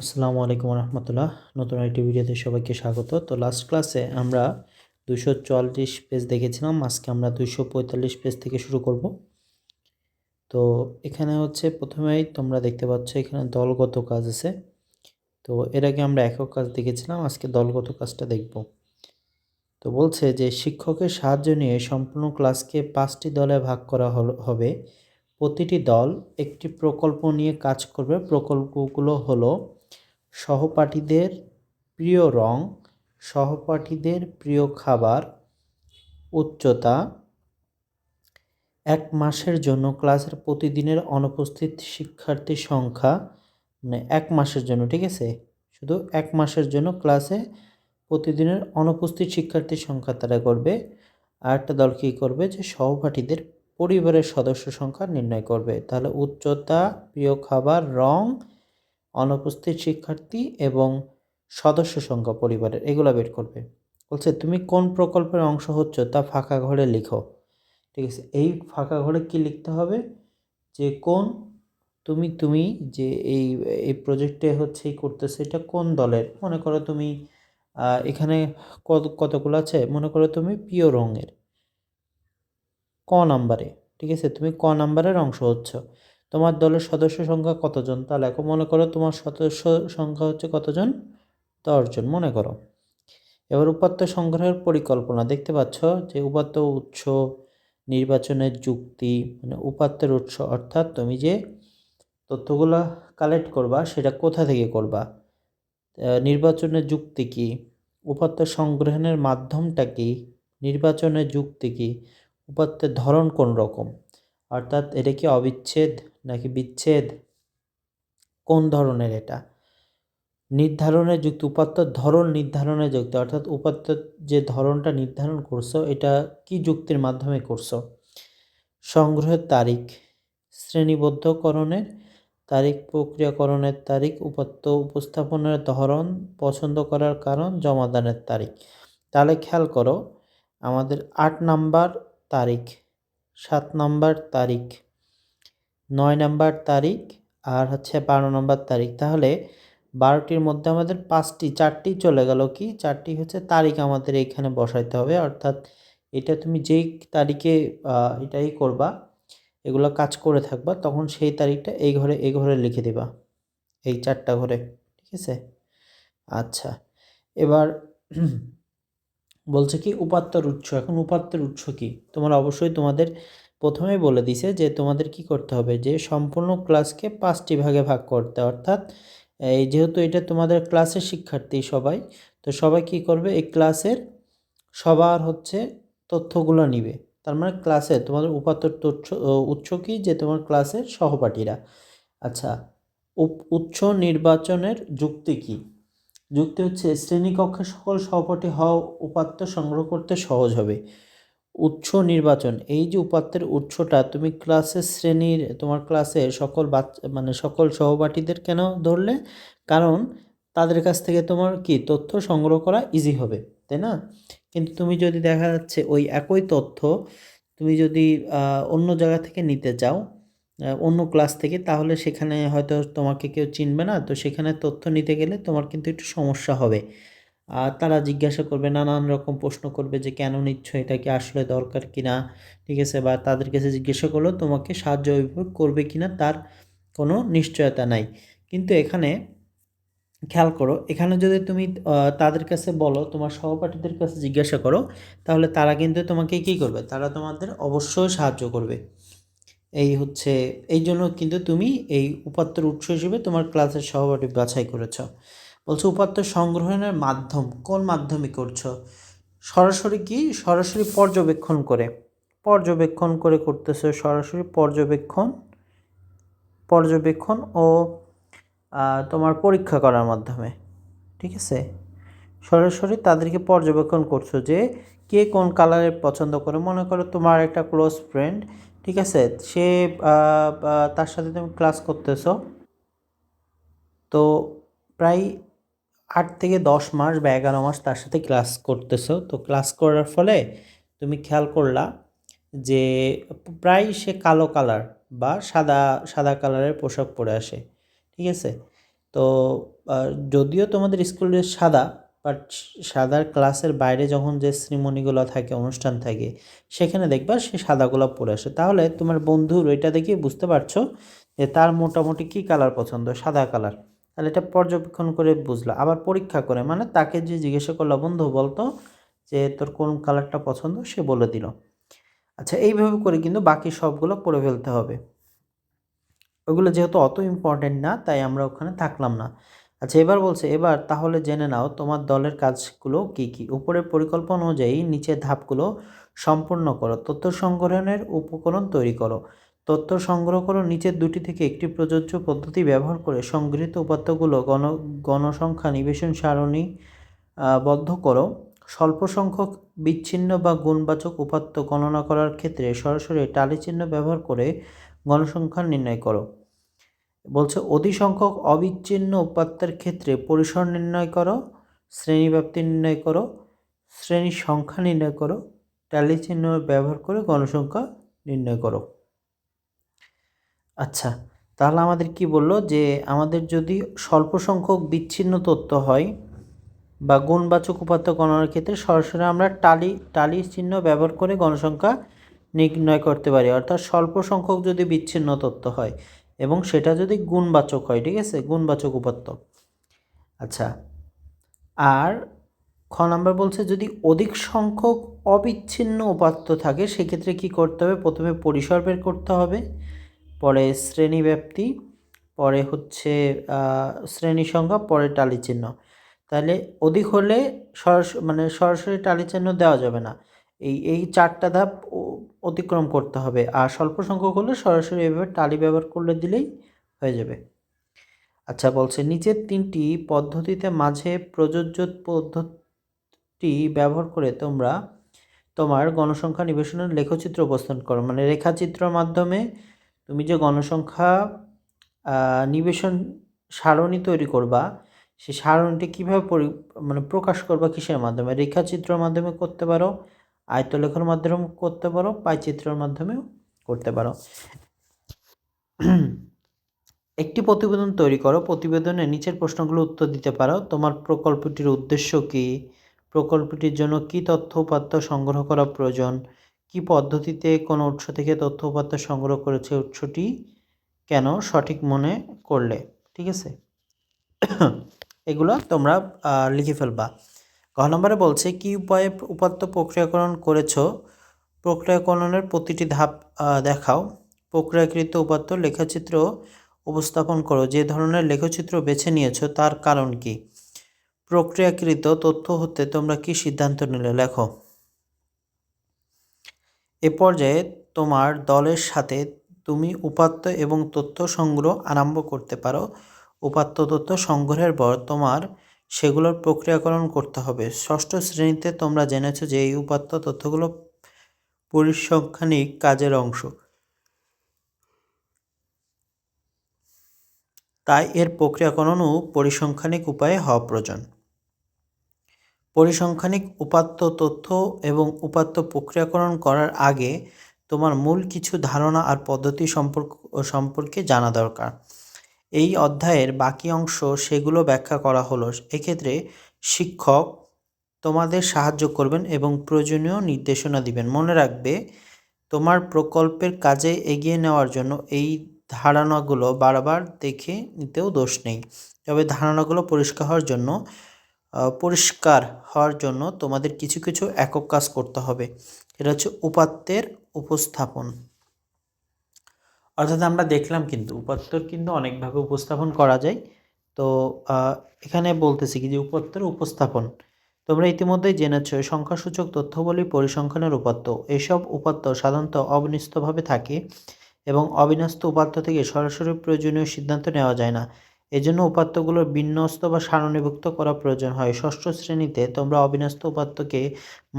আসসালামু আলাইকুম রহমতুল্লাহ নতুন একটি ভিডিওতে সবাইকে স্বাগত। তো লাস্ট ক্লাসে আমরা দুশো চুয়াল্লিশ পেজ দেখেছিলাম। আজকে আমরা দুশো পঁয়তাল্লিশ পেজ থেকে শুরু করব। তো এখানে হচ্ছে প্রথমেই তোমরা দেখতে পাচ্ছ এখানে দলগত কাজ আছে। তো এর আগে আমরা একক কাজ দেখেছিলাম। আজকে দলগত কাজটা দেখব। তো বলছে যে শিক্ষকের সাহায্য নিয়ে সম্পূর্ণ ক্লাসকে পাঁচটি দলে ভাগ করা হবে। প্রতিটি দল একটি প্রকল্প নিয়ে কাজ করবে। প্রকল্পগুলো হলো সহপাঠীদের প্রিয় রং, সহপাঠীদের প্রিয় খাবার, উচ্চতা, এক মাসের জন্য ক্লাসের প্রতিদিনের অনুপস্থিত শিক্ষার্থীর সংখ্যা মানে এক মাসের জন্য, ঠিক আছে? শুধু এক মাসের জন্য ক্লাসে প্রতিদিনের অনুপস্থিত শিক্ষার্থীর সংখ্যা তারা করবে। আর একটা দল কী করবে? যে সহপাঠীদের পরিবারের সদস্য সংখ্যা নির্ণয় করবে। তাহলে উচ্চতা, প্রিয় খাবার, রং অনুপস্থিত শিক্ষার্থী এবং সদস্য সংখ্যা পরিবারের, এগুলো বের করবে। বলছে, তুমি কোন প্রকল্পের অংশ হচ্ছ তা ফাঁকা ঘরে লিখো। ঠিক আছে, এই ফাঁকা ঘরে কি লিখতে হবে? যে কোন, তুমি তুমি যে এই এই প্রজেক্টে হচ্ছে, এই করতেছে, এটা কোন দলের? মনে করো তুমি এখানে কত, কতগুলো আছে? মনে করো তুমি পিও রঙের, ক নাম্বারে? ঠিক আছে, তুমি ক নাম্বারের অংশ হচ্ছ। তোমার দলের সদস্য সংখ্যা কতজন? তা লেখো। মনে করো তোমার সদস্য সংখ্যা হচ্ছে কতজন? দশজন। মনে করো। এবার উপাত্ত সংগ্রহের পরিকল্পনা। দেখতে পাচ্ছ যে উপাত্ত উৎস, নির্বাচনের যুক্তি মানে উপাত্তের উৎস, অর্থাৎ তুমি যে তথ্যগুলো কালেক্ট করবা, সেটা কোথা থেকে করবা? নির্বাচনের যুক্তি কি? উপাত্ত সংগ্রহণের মাধ্যমটা কি? নির্বাচনের যুক্তি কি? উপাত্তের ধরন কোন রকম অর্থাৎ এটা কি অবিচ্ছেদ নাকি বিচ্ছেদ? কোন ধরনের এটা? নির্ধারণের যুক্তি উপাত্তর ধরন নির্ধারণের যুক্তি, অর্থাৎ উপাত্তর যে ধরনটা নির্ধারণ করছ, এটা কি যুক্তির মাধ্যমে করছ? সংগ্রহের তারিখ, শ্রেণীবদ্ধকরণের তারিখ, প্রক্রিয়াকরণের তারিখ, উপাত্ত উপস্থাপনের ধরন, পছন্দ করার কারণ, জমাদানের তারিখ। তাহলে খেয়াল করো, আমাদের আট নাম্বার তারিখ সাত নম্বর তারিখ। নয় নাম্বার তারিখ আর হচ্ছে বারো নম্বর তারিখ। তাহলে বারোটির মধ্যে আমাদের পাঁচটি, চারটি চলে গেল কি? চারটি হচ্ছে তারিখ আমাদের এখানে বসাইতে হবে। অর্থাৎ এটা তুমি যেই তারিখে এটাই করবা, এগুলো কাজ করে থাকবা, তখন সেই তারিখটা এই ঘরে এই ঘরে লিখে দিবা। এই চারটা ঘরে, ঠিক আছে? আচ্ছা। এবার বলছে কি, উপাত্তর উৎস। এখন উপাত্তের উৎস কি? তোমার অবশ্যই তোমাদের প্রথমেই বলে দিছে যে তোমাদের কি করতে হবে? যে সম্পূর্ণ ক্লাসকে পাঁচটি ভাগে ভাগ করতে। অর্থাৎ এই যেহেতু এটা তোমাদের ক্লাসের শিক্ষার্থী সবাই, তো সবাই কি করবে? এই ক্লাসের সবার হচ্ছে তথ্যগুলো নিবে। তার মানে ক্লাসে তোমাদের উপাত্তর তথ্য, উৎস কি? যে তোমার ক্লাসের সহপাঠীরা। আচ্ছা উৎস নির্বাচনের যুক্তি কি? যুক্তি হচ্ছে, শ্রেণীকক্ষে সকল সহপাঠী হওয়া উপাত্ত সংগ্রহ করতে সহজ হবে। উৎস নির্বাচন, এই যে উপাত্তের উৎসটা, তুমি ক্লাসের শ্রেণির, তোমার ক্লাসে সকল বাচ্চা মানে সকল সহপাঠীদের কেন ধরলে? কারণ তাদের কাছ থেকে তোমার কি, তথ্য সংগ্রহ করা ইজি হবে, তাই না? কিন্তু তুমি যদি দেখা যাচ্ছে ওই একই তথ্য, তুমি যদি অন্য জায়গা থেকে নিতে চাও অন্য ক্লাস থেকে, তাহলে সেখানে হয়তো তোমাকে কেউ চিনবে না। তো সেখানে তথ্য নিতে গেলে তোমার কিন্তু একটু সমস্যা হবে। আর তারা জিজ্ঞাসা করবে, নানান রকম প্রশ্ন করবে যে, কেন নিচ্ছ? এটা কি আসলে দরকার কি না? ঠিক আছে? বা তাদের কাছে জিজ্ঞাসা করলেও তোমাকে সাহায্য করবে কি না, তার কোনো নিশ্চয়তা নাই। কিন্তু এখানে খেয়াল করো, এখানে যদি তুমি তাদের কাছে বলো, তোমার সহপাঠীদের কাছে জিজ্ঞাসা করো, তাহলে তারা কিন্তু তোমাকে কী করবে? তারা তোমাদের অবশ্যই সাহায্য করবে। এই হচ্ছে, এই জন্য কিন্তু তুমি এই উপাত্তর উৎস হিসেবে তোমার ক্লাসের সহপাঠী বাছাই করেছ। বলছো, উপাত্ত সংগ্রহণের মাধ্যম কোন মাধ্যমে করছ? সরাসরি কি? সরাসরি পর্যবেক্ষণ করে। পর্যবেক্ষণ করে করতেছো সরাসরি পর্যবেক্ষণ পর্যবেক্ষণ ও তোমার পরীক্ষা করার মাধ্যমে। ঠিক আছে? সরাসরি তাদেরকে পর্যবেক্ষণ করছ যে কে কোন কালারের পছন্দ করে। মনে করো তোমার একটা ক্লোজ ফ্রেন্ড ঠিক আছে? সে তার সাথে তুমি ক্লাস করতেছো। তো প্রায় আট থেকে দশ মাস বা এগারো মাস তার সাথে ক্লাস করতেছো। তো ক্লাস করার ফলে তুমি খেয়াল করলা যে প্রায় সে কালো কালার বা সাদা সাদা কালারের পোশাক পরে আসে। ঠিক আছে? তো যদিও তোমাদের স্কুলের সাদা বাট সাদার ক্লাসের বাইরে যখন যে শ্রীমণিগুলো থাকে, অনুষ্ঠান থাকে, সেখানে দেখবা সে সাদাগুলো পরে আসে। তাহলে তোমার বন্ধুর ওইটা দেখে বুঝতে পারছ যে তার মোটামুটি কী কালার পছন্দ? সাদা কালার। তাহলে এটা পর্যবেক্ষণ করে বুঝলো। আবার পরীক্ষা করে মানে তাকে যে জিজ্ঞাসা করল, বন্ধু, বলতো যে তোর কোন কালারটা পছন্দ? সে বলে দিল। আচ্ছা এইভাবে করে কিন্তু বাকি সবগুলো পড়ে ফেলতে হবে। ওগুলো যেহেতু অত ইম্পর্টেন্ট না, তাই আমরা ওখানে থাকলাম না। আচ্ছা এবার বলছে, এবার তাহলে জেনে নাও তোমার দলের কাজগুলো কি কি? উপরের পরিকল্পনা অনুযায়ী নিচের ধাপগুলো সম্পূর্ণ করো। তথ্য সংগ্রহণের উপকরণ তৈরি করো। তথ্য সংগ্রহ করো নিচের দুটি থেকে একটি প্রযোজ্য পদ্ধতি ব্যবহার করে সংগৃহীত উপাত্তগুলো গণ, গণসংখ্যা নিবেশন সারণী বদ্ধ করো। স্বল্প সংখ্যক বিচ্ছিন্ন বা গুণবাচক উপাত্ত গণনা করার ক্ষেত্রে সরাসরি টালি চিহ্ন ব্যবহার করে গণসংখ্যা নির্ণয় করো। বলছে, অধিক সংখ্যক অবিচ্ছিন্ন উপাত্তের ক্ষেত্রে পরিসর নির্ণয় করো, শ্রেণীব্যাপ্তি নির্ণয় করো শ্রেণির সংখ্যা নির্ণয় করো, ট্যালি চিহ্ন ব্যবহার করে গণসংখ্যা নির্ণয় করো। আচ্ছা তাহলে আমাদের কি বলল যে, আমাদের যদি স্বল্প সংখ্যক বিচ্ছিন্ন তথ্য হয় বা গুণবাচক উপাত্ত গণনার ক্ষেত্রে সরাসরি আমরা টালি টালি চিহ্ন ব্যবহার করে গণসংখ্যা নির্ণয় করতে পারি, অর্থাৎ স্বল্প সংখ্যক যদি বিচ্ছিন্ন তথ্য হয় এবং সেটা যদি গুণবাচক হয়, ঠিক আছে? গুণবাচক উপাত্ত আচ্ছা আর খ নাম্বার বলছে, যদি অধিক সংখ্যক অবিচ্ছিন্ন উপাত্ত থাকে, সেক্ষেত্রে কি করতে হবে? প্রথমে পরিসর বের করতে হবে, পরে শ্রেণি ব্যাপ্তি পরে হচ্ছে শ্রেণি সংখ্যা, পরে টালি চিহ্ন। তাহলে অধিক হলে সরাসরি মানে সরাসরি টালি চিহ্ন দেওয়া যাবে না। এই এই চারটা ধাপ অতিক্রম করতে হবে। আর স্বল্প সংখ্যক হলে সরাসরি এভাবে টালি ব্যবহার করলে দিলেই হয়ে যাবে। আচ্ছা বলছে, নিচের তিনটি পদ্ধতিতে মাঝে প্রযোজ্য পদ্ধতি ব্যবহার করে তোমরা তোমার গণসংখ্যা নিবেশনের লেখচিত্র উপস্থান করো। মানে রেখাচিত্রের মাধ্যমে তুমি যে গণসংখ্যা নিবেশন সারণী তৈরি করবা সেই সারণীটি কীভাবে পরি মানে প্রকাশ করবা কিসের মাধ্যমে? রেখাচিত্রের মাধ্যমে করতে পারো আয়তলেখের মাধ্যমে করতে পারো পাইচিত্রের মাধ্যমেও করতে পারো। একটি প্রতিবেদন তৈরি করো। প্রতিবেদনে নিচের প্রশ্নগুলো উত্তর দিতে পারো। তোমার প্রকল্পটির উদ্দেশ্য কী? প্রকল্পটির জন্য কী তথ্য উপাত্ত সংগ্রহ করা প্রয়োজন? কী পদ্ধতিতে কোনো উৎস থেকে তথ্য উপাত্ত সংগ্রহ করেছে উৎসটি? কেন? সঠিক মনে করলে। ঠিক আছে? এগুলো তোমরা লিখে ফেলবা। ক নম্বরে বলছে, কি উপায়ে উপাত্ত প্রক্রিয়াকরণ করেছ? প্রক্রিয়াকরণের প্রতিটি ধাপ দেখাও। প্রক্রিয়াকৃত উপাত্ত লেখাচিত্র উপস্থাপন করো। যে ধরনের লেখচিত্র বেছে নিয়েছো তার কারণ কি? প্রক্রিয়াকৃত তথ্য হতে তোমরা কি সিদ্ধান্ত নিলে? লেখো। এ পর্যায়ে তোমার দলের সাথে তুমি উপাত্ত এবং তথ্য সংগ্রহ আরম্ভ করতে পারো। উপাত্ত তথ্য সংগ্রহের পর তোমার সেগুলোর প্রক্রিয়াকরণ করতে হবে। ষষ্ঠ শ্রেণীতে তোমরা জেনেছো যে এই উপাত্ত তথ্যগুলো পরিসংখ্যানিক কাজের অংশ। তাই এর প্রক্রিয়াকরণও পরিসংখ্যানিক উপায়ে হওয়া প্রয়োজন। পরিসংখ্যানিক উপাত্ত তথ্য এবং উপাত্ত প্রক্রিয়াকরণ করার আগে তোমার মূল কিছু ধারণা আর পদ্ধতি সম্পর্ক সম্পর্কে জানা দরকার। এই অধ্যায়ের বাকি অংশ সেগুলো ব্যাখ্যা করা হলো। এক্ষেত্রে শিক্ষক তোমাদের সাহায্য করবেন এবং প্রয়োজনীয় নির্দেশনা দিবেন। মনে রাখবে, তোমার প্রকল্পের কাজে এগিয়ে নেওয়ার জন্য এই ধারণাগুলো বারবার দেখে নিতেও দোষ নেই। তবে ধারণাগুলো পরিষ্কার হওয়ার জন্য পরিষ্কার হওয়ার জন্য তোমাদের কিছু কিছু একক কাজ করতে হবে। এটা হচ্ছে উপাত্তের উপস্থাপন। অর্থাৎ আমরা দেখলাম কিন্তু উপাত্তর কিন্তু অনেকভাবে উপস্থাপন করা যায়। তো এখানে বলতেছি কি যে উপাত্তর উপস্থাপন। তোমরা ইতিমধ্যেই জেনেছ সংখ্যাসূচক তথ্যবলী পরিসংখ্যানের উপাত্ত এসব উপাত্ত সাধারণত অবিন্যস্তভাবে থাকে এবং অবিন্যস্ত উপাত্ত থেকে সরাসরি প্রয়োজনীয় সিদ্ধান্ত নেওয়া যায় না। এজন্য উপাত্তগুলোর বিন্যস্ত বা সারণীভুক্ত করা প্রয়োজন হয়। ষষ্ঠ শ্রেণীতে তোমরা অবিন্যস্ত উপাত্তকে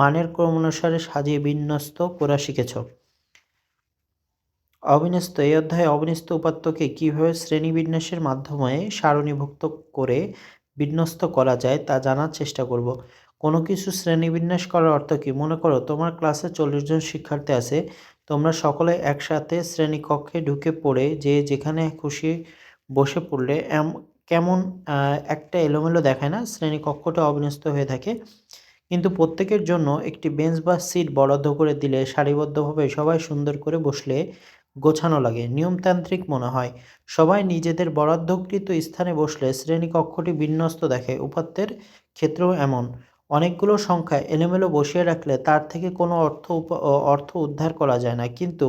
মানের ক্রম অনুসারে সাজিয়ে বিন্যস্ত করা শিখেছ। অবিন্যস্ত, এই অধ্যায়ে অবিন্যস্ত উপাত্তকে কীভাবে শ্রেণীবিন্যাসের মাধ্যমে সারণীভুক্ত করে বিন্যস্ত করা যায় তা জানার চেষ্টা করব। কোনো কিছু শ্রেণীবিন্যাস করার অর্থ কী? মনে করো, তোমার ক্লাসে চল্লিশ জন শিক্ষার্থী আছে, তোমরা সকলে একসাথে শ্রেণীকক্ষে ঢুকে পড়ে যে যেখানে খুশি বসে পড়লে কেমন একটা এলোমেলো দেখায় না, শ্রেণীকক্ষটা অবিন্যস্ত হয়ে থাকে। কিন্তু প্রত্যেকের জন্য একটি বেঞ্চ বা সিট বরাদ্দ করে দিলে সারিবদ্ধভাবে সবাই সুন্দর করে বসলে গোছানো লাগে, নিয়মতান্ত্রিক মনে হয়। সবাই নিজেদের বরাদ্দকৃত স্থানে বসলে শ্রেণীকক্ষটি বিন্যস্ত দেখে, উপাত্তের ক্ষেত্রেও এমন। অনেকগুলো সংখ্যা এলোমেলো বসিয়ে রাখলে তার থেকে কোনো অর্থ অর্থ উদ্ধার করা যায় না। কিন্তু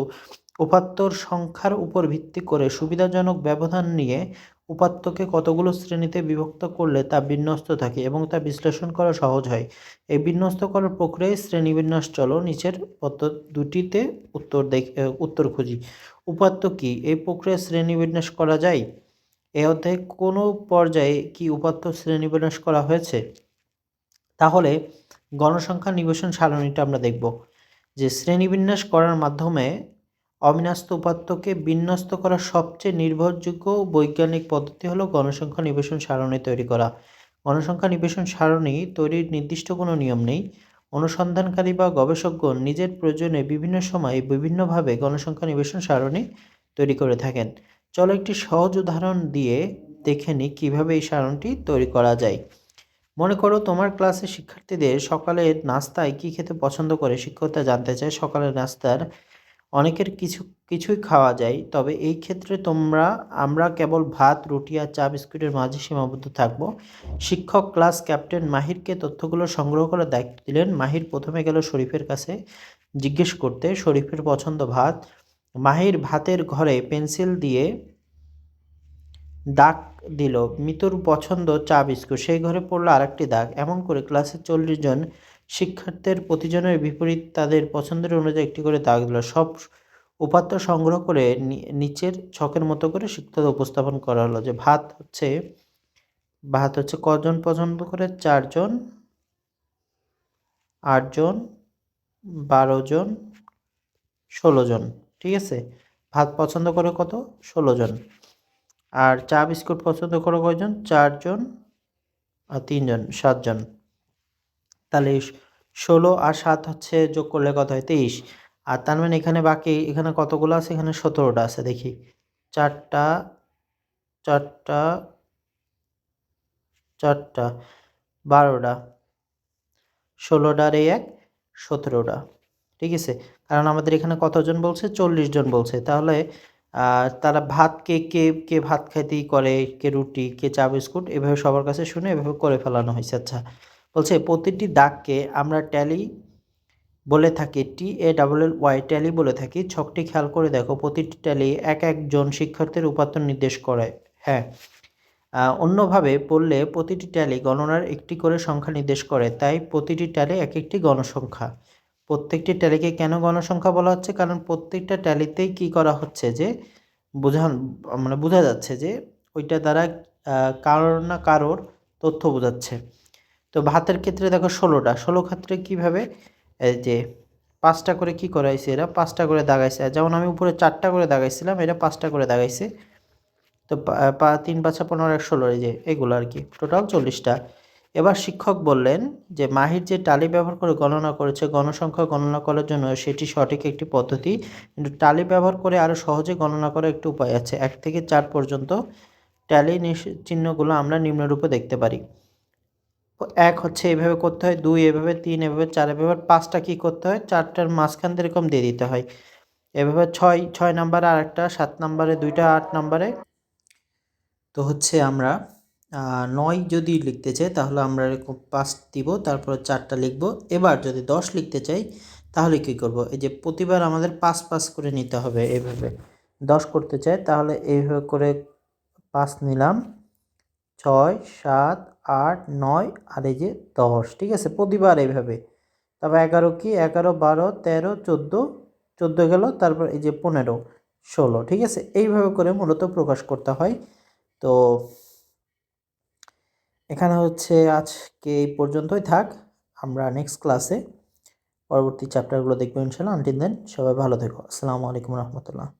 উপাত্তর সংখ্যার উপর ভিত্তি করে সুবিধাজনক ব্যবধান নিয়ে উপাত্তকে কতগুলো শ্রেণীতে বিভক্ত করলে তা বিন্যস্ত থাকে এবং তা বিশ্লেষণ করা সহজ হয়? এই বিন্যস্ত করার প্রক্রিয়ায় শ্রেণীবিন্যাস চলো, নিচের দুটিতে উত্তর দেখ উত্তর খুঁজি। উপাত্ত কি? এই প্রক্রিয়ায় শ্রেণীবিন্যাস করা যায়? এই অধ্যায়ে কোনো পর্যায়ে কি উপাত্ত শ্রেণীবিন্যাস করা হয়েছে? তাহলে গণসংখ্যা নিবেশন সারণীটা আমরা দেখব। যে শ্রেণীবিন্যাস করার মাধ্যমে অবিন্যস্ত উপাত্তকে বিন্যস্ত করার সবচেয়ে নির্ভরযোগ্য বৈজ্ঞানিক পদ্ধতি হলো গণসংখ্যা নিবেশন সারণী তৈরি করা। গণসংখ্যা নিবেশন সারণী তৈরির নির্দিষ্ট কোনো নিয়ম নেই। অনুসন্ধানকারী বা গবেষকগণ নিজের প্রয়োজনে বিভিন্ন সময়ে বিভিন্নভাবে গণসংখ্যা নিবেশন সারণী তৈরি করে থাকেন। চলো একটি সহজ উদাহরণ দিয়ে দেখে নিই কীভাবে এই সারণটি তৈরি করা যায়। মনে করো তোমার ক্লাসে শিক্ষার্থীদের সকালের নাস্তায় কী খেতে পছন্দ করে? শিক্ষকরা জানতে চায় সকালের নাস্তার অনেকের কিছু, কিছুই খাওয়া যায়। তবে এই ক্ষেত্রে তোমরা, আমরা কেবল ভাত, রুটি আর চা বিস্কুটের মাঝে সীমাবদ্ধ থাকব। শিক্ষক ক্লাস ক্যাপ্টেন মাহিরকে তথ্যগুলো সংগ্রহ করার দায়িত্ব দিলেন। মাহির প্রথমে গেল শরীফের কাছে জিজ্ঞেস করতে, শরীফের পছন্দ ভাত? মাহির ভাতের ঘরে পেন্সিল দিয়ে দাগ দিল। মিতুর পছন্দ চা বিস্কুট। সেই ঘরে পড়ল আরেকটি দাগ। এমন করে ক্লাসের চল্লিশ জন শিক্ষার্থীর প্রতিজনের বিপরীত তাদের পছন্দের অনুযায়ী একটি করে দাগ দিল। সব উপাত্ত সংগ্রহ করে নিচের ছকের মতো করে শিক্ষকদের উপস্থাপন করা হলো যে ভাত হচ্ছে ভাত হচ্ছে কজন পছন্দ করে? চারজন, আটজন বারো জন ষোলো জন ঠিক আছে? ভাত পছন্দ করে কত? ষোলো জন আর চা বিস্কুট পছন্দ করে কয়জন? চারজন, আর তিনজন, সাতজন। তাহলে ষোলো আর সাত হচ্ছে যোগ করলে কত হয়? তেইশ। আর তার মানে এখানে বাকি, এখানে কতগুলো আছে? এখানে সতেরোটা আছে, দেখি। চারটা চারটা চারটা, বারোটা ষোলোটার এই এক, সতেরোটা। ঠিক আছে? কারণ আমাদের এখানে কতজন বলছে? চল্লিশ জন বলছে। তাহলে তারা ভাত কে কে কে ভাত খাইতেই করে, কে রুটি, কে চা বিস্কুট, এভাবে সবার কাছে শুনে এভাবে করে ফেলানো হয়েছে। আচ্ছা বলছে, প্রতিটি দাগকে আমরা ট্যালি বলে থাকি, T A double L Y tally বলে থাকি। ছকটি খেয়াল করে দেখো, প্রতিটি ট্যালি এক একজন শিক্ষার্থীর উপাত্ত নির্দেশ করে। হ্যাঁ। অন্যভাবে বললে, প্রতিটি ট্যালি গণনার একটি করে সংখ্যা নির্দেশ করে, তাই প্রতিটি ট্যালি এক একটি গণসংখ্যা। প্রত্যেকটি ট্যালিকে কেন গণসংখ্যা বলা হচ্ছে? কারণ প্রত্যেকটা ট্যালিতেই কি করা হচ্ছে যে, বোঝান মানে বোঝা যাচ্ছে যে, ওইটা দ্বারা কারোর না কারোর তথ্য বোঝাচ্ছে। তো ভাতের ক্ষেত্রে দেখো ষোলোটা। ষোলো ক্ষেত্রে কীভাবে? এই যে পাঁচটা করে কি করাইছে এরা? পাঁচটা করে দাগাইছে। যেমন আমি উপরে চারটা করে দাগাইছিলাম, এরা পাঁচটা করে দাগাইছে। তো তিন, পাঁচা পনেরো, এক, ষোলো, এই যে এগুলো আর কি। টোটাল চল্লিশটা। এবার শিক্ষক বললেন যে মাহির যে টালি ব্যবহার করে গণনা করেছে, গণসংখ্যা গণনা করার জন্য সেটি সঠিক একটি পদ্ধতি। কিন্তু টালি ব্যবহার করে আরও সহজে গণনা করার একটি উপায় আছে। এক থেকে চার পর্যন্ত ট্যালি চিহ্নগুলো আমরা নিম্নরূপে দেখতে পারি। এক হচ্ছে এভাবে করতে হয়, দুই এভাবে, তিন এভাবে, চার এভাবে পাঁচটা কি করতে হয়? চারটার মাঝখান এরকম দিয়ে দিতে হয়। এভাবে ছয় ছয় নাম্বারে আরেকটা, সাত নাম্বারে দুইটা, আট নাম্বারে। তো হচ্ছে আমরা নয় যদি লিখতে চাই, তাহলে আমরা এরকম পাঁচ দিব, তারপর চারটা লিখব। এবার যদি দশ লিখতে চাই, তাহলে কি করব? এই যে প্রতিবার আমাদের পাঁচ পাঁচ করে নিতে হবে এভাবে। দশ করতে চাই, তাহলে এইভাবে করে পাঁচ নিলাম। ছয়, সাত, আট, নয় আর এই যে দশ, ঠিক আছে? প্রতিবার এইভাবে। তারপর এগারো কি? এগারো, বারো, তেরো, চোদ্দ চোদ্দ গেল, তারপর এই যে পনেরো, ষোলো, ঠিক আছে? এইভাবে করে মূলত প্রকাশ করতে হয়। তো এখানে হচ্ছে আজকে এই পর্যন্তই থাক। আমরা নেক্সট ক্লাসে পরবর্তী চ্যাপ্টারগুলো দেখব ইনশাল্লাহ। আনটিন দেন সবাই ভালো থেকো। আসসালামু আলাইকুম রহমতুল্লাহ।